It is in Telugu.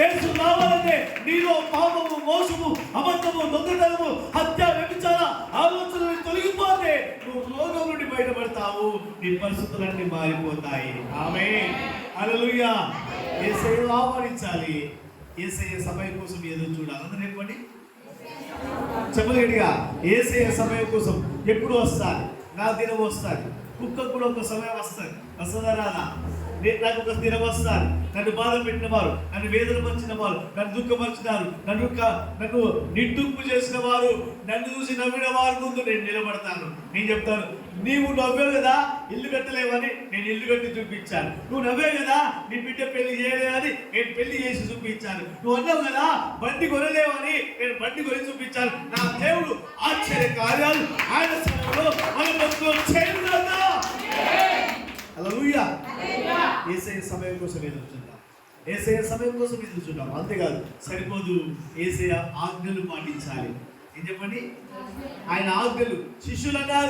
యేసు రావాలంటే నీలో పాపము మోసము అబద్ధము దొంగతనము హత్య వ్యభిచార ఆలోచనలు తొలగిపోతే నువ్వు రోగం నుండి బయటపడతావు. నీ పరిస్థితులన్నీ మారిపోతాయి. ఆమె అలలుయ్యా ఏసయ్య ఆహ్వానించాలి. ఏసయ్య సమయం కోసం ఎదురు చూడాలి. అందరూ చెప్పండి. చెప్పలేడుగా ఏసయ్య సమయం కోసం ఎప్పుడు వస్తారు నా దినం వస్తారు కుక్క కూడా ఒక సమయం వస్తుంది వస్తుందా రాదా? నేను నాకు ఒక దినం నన్ను బాధ పెట్టిన వారు నన్ను వేదన పరిచిన వారు నన్ను దుఃఖపరిచినారు నన్ను నన్ను నిట్టూపు చేసిన వారు నన్ను చూసి నవ్విన వారి ముందు నేను నిలబడతాను. నేను చెప్తాను నీవు నవ్వావు కదా ఇల్లు కట్టలేవని నేను ఇల్లు కట్టి చూపించాను. నువ్వు నవ్వే కదా నీ బిడ్డ పెళ్ళి చేయలేదని నేను పెళ్ళి చేసి చూపించాను. నువ్వు అన్నావు కదా బండి కొనలేవని నేను బండి కొని చూపించాను. నా దేవుడు ఆశ్చర్య కార్యాలు ఆయన ఏసయ్య సమయం కోసం ఎదురు చూద్దాం. ఏసయ్య సమయం కోసం ఎదురు చూద్దాం. అంతేకాదు సరిపోదు ఏసయ్య ఆజ్ఞలు పాటించాలి. ఏం చెప్పండి? ఆయన ఆజ్ఞలు శిష్యులగా